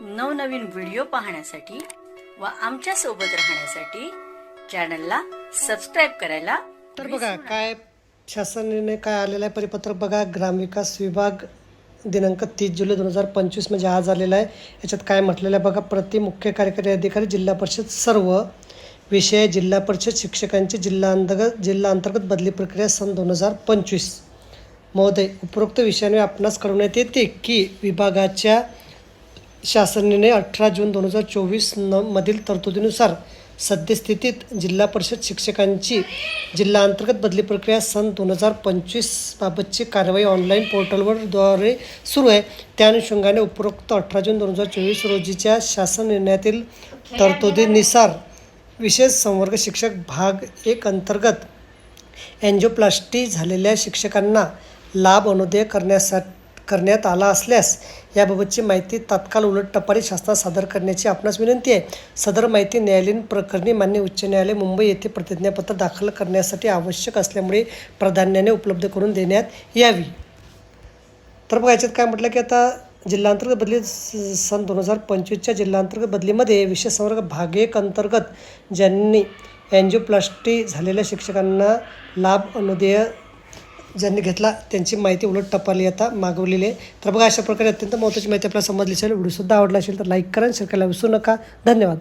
नवनवीन व्हिडिओ पाहण्यासाठी व आमच्यासोबत राहण्यासाठी चॅनलला सबस्क्राईब करायला तर बघा काय शासन निर्णय काय आलेला आहे परिपत्रक बघा. ग्रामविकास विभाग दिनांक तीस जुलै दोन हजार पंचवीस म्हणजे आज आलेला आहे. याच्यात काय म्हटलेलं आहे बघा प्रति मुख्य कार्यकारी अधिकारी जिल्हा परिषद सर्व विषय जिल्हा परिषद शिक्षकांची जिल्हा अंतर्गत जिल्हा अंतर्गत बदली प्रक्रिया सन दोन हजार पंचवीस. महोदय उपरोक्त विषयाने आपणास कळवण्यात येते की विभागाच्या शासन निर्णय अठरा जून दोन हजार चोवीस न मधील तरतुदीनुसार सद्यस्थितीत जिल्हा परिषद शिक्षकांची जिल्हा अंतर्गत बदली प्रक्रिया सन दोन हजार पंचवीसबाबतची कारवाई ऑनलाईन पोर्टलवरद्वारे सुरू आहे. त्या अनुषंगाने उपरोक्त अठरा जून दोन हजार चोवीस रोजीच्या शासन निर्णयातील तरतुदीनुसार विशेष संवर्ग शिक्षक भाग एक अंतर्गत अँजिओप्लास्टी झालेल्या शिक्षकांना लाभ अनुदेय करण्यासाठी करण्यात आला असल्यास याबाबतची माहिती तात्काळ उलट टपाली शासनात सादर करण्याची आपणास विनंती आहे. सदर माहिती न्यायालयीन प्रकरणी मान्य उच्च न्यायालय मुंबई येथे प्रतिज्ञापत्र दाखल करण्यासाठी आवश्यक असल्यामुळे प्राधान्याने उपलब्ध करून देण्यात यावी. तर बघा याच्यात काय म्हटलं की आता जिल्हांतर्गत बदली स- सन दोन हजार पंचवीसच्या जिल्हांतर्गत बदलीमध्ये विशेष संवर्ग भाग एक अंतर्गत ज्यांनी अँजिओप्लास्टी झालेल्या शिक्षकांना लाभ अनुदेय ज्यांनी घेतला त्यांची माहिती उलट टपाली आता मागवलेली आहे. तर बघा अशा प्रकारे अत्यंत महत्त्वाची माहिती आपल्याला समजली असेल. व्हिडिओसुद्धा आवडला असेल तर लाईक करा शेअर करायला विसरू नका. धन्यवाद.